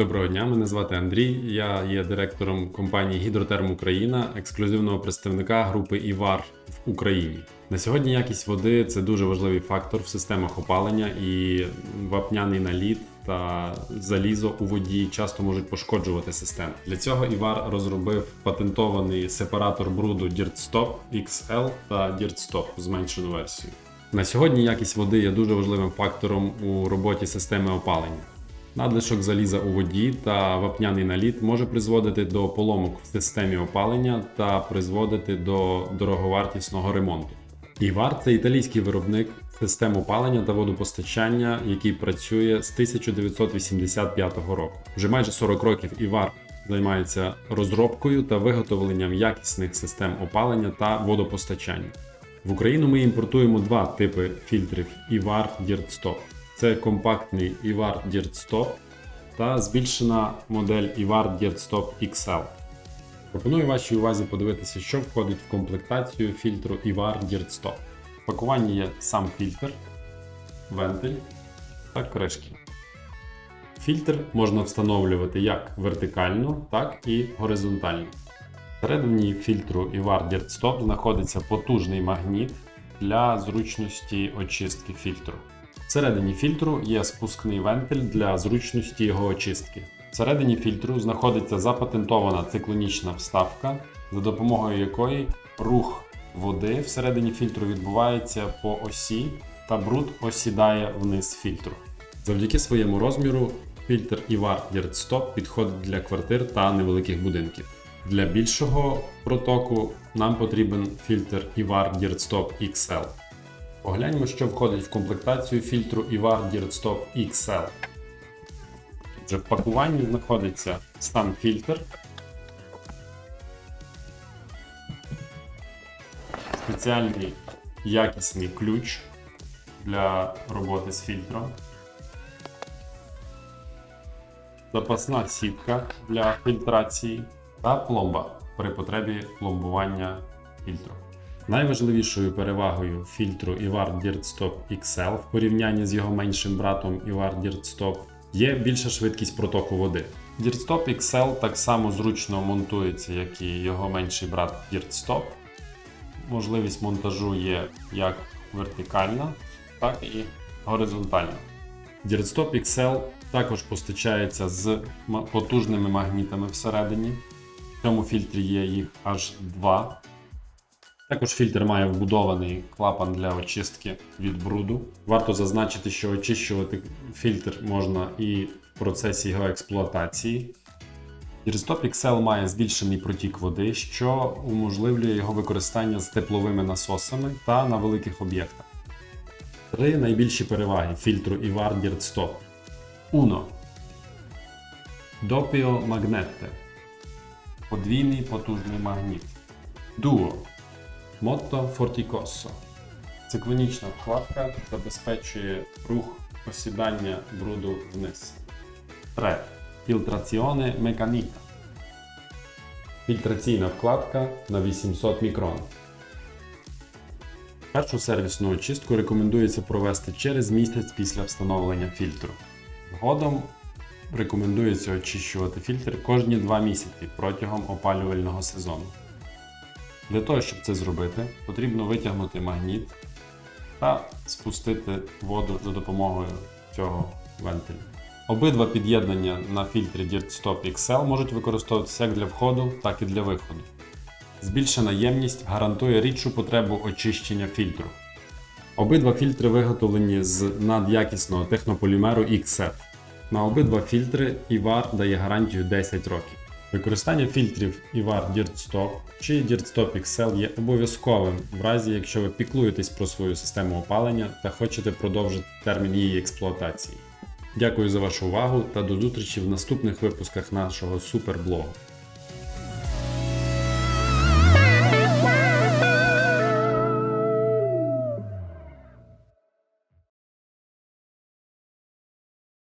Доброго дня, мене звати Андрій. Я є директором компанії Гідротерм Україна, ексклюзивного представника групи ІВАР в Україні. На сьогодні якість води це дуже важливий фактор в системах опалення, і вапняний наліт та залізо у воді часто можуть пошкоджувати систему. Для цього Івар розробив патентований сепаратор бруду DirtStop XL та DirtStop зменшену версію. На сьогодні якість води є дуже важливим фактором у роботі системи опалення. Надлишок заліза у воді та вапняний наліт може призводити до поломок в системі опалення та призводити до дороговартісного ремонту. Івар це італійський виробник систем опалення та водопостачання, який працює з 1985 року. Вже майже 40 років Івар займається розробкою та виготовленням якісних систем опалення та водопостачання. В Україну ми імпортуємо два типи фільтрів Ivar DirtStop. Це компактний Ivar DirtStop та збільшена модель Ivar DirtStop XL. Пропоную вашій увазі подивитися, що входить в комплектацію фільтру Ivar DirtStop. В пакуванні є сам фільтр, вентиль та кришки. Фільтр можна встановлювати як вертикально, так і горизонтально. Всередині фільтру Ivar DirtStop знаходиться потужний магніт для зручності очистки фільтру. Всередині фільтру є спускний вентиль для зручності його очистки. Всередині фільтру знаходиться запатентована циклонічна вставка, за допомогою якої рух води всередині фільтру відбувається по осі та бруд осідає вниз фільтру. Завдяки своєму розміру фільтр Ivar DirtStop підходить для квартир та невеликих будинків. Для більшого протоку нам потрібен фільтр Ivar DirtStop XL. Погляньмо, що входить в комплектацію фільтру Ivar DirtStop XL. Отже, в пакуванні знаходиться стан фільтр, спеціальний якісний ключ для роботи з фільтром, запасна сітка для фільтрації та пломба при потребі пломбування фільтру. Найважливішою перевагою фільтру Ivar DirtStop XL в порівнянні з його меншим братом Ivar DirtStop є більша швидкість протоку води. DirtStop XL так само зручно монтується, як і його менший брат DirtStop. Можливість монтажу є як вертикальна, так і горизонтальна. DirtStop XL також постачається з потужними магнітами всередині. В цьому фільтрі є їх аж два. Також фільтр має вбудований клапан для очистки від бруду. Варто зазначити, що очищувати фільтр можна і в процесі його експлуатації. Гірстop XL має збільшений протік води, що уможливлює його використання з тепловими насосами та на великих об'єктах. Три найбільші переваги фільтру Ivar DirtStop. Uno. Doppio Magnete. Подвійний потужний магніт. Duo. Мотто Фортікоссо. Циклонічна вкладка забезпечує рух осідання бруду вниз. 3. Фільтраціоне меканіка. Фільтраційна вкладка на 800 мікрон. Першу сервісну очистку рекомендується провести через місяць після встановлення фільтру. Згодом рекомендується очищувати фільтр кожні 2 місяці протягом опалювального сезону. Для того, щоб це зробити, потрібно витягнути магніт та спустити воду за допомогою цього вентиля. Обидва під'єднання на фільтрі DirtStop XL можуть використовуватися як для входу, так і для виходу. Збільшена ємність гарантує рідшу потребу очищення фільтру. Обидва фільтри виготовлені з надякісного технополімеру XF. На обидва фільтри Ivar дає гарантію 10 років. Використання фільтрів Ivar DirtStop чи DirtStop XL є обов'язковим в разі, якщо ви піклуєтесь про свою систему опалення та хочете продовжити термін її експлуатації. Дякую за вашу увагу та до зустрічі в наступних випусках нашого суперблогу.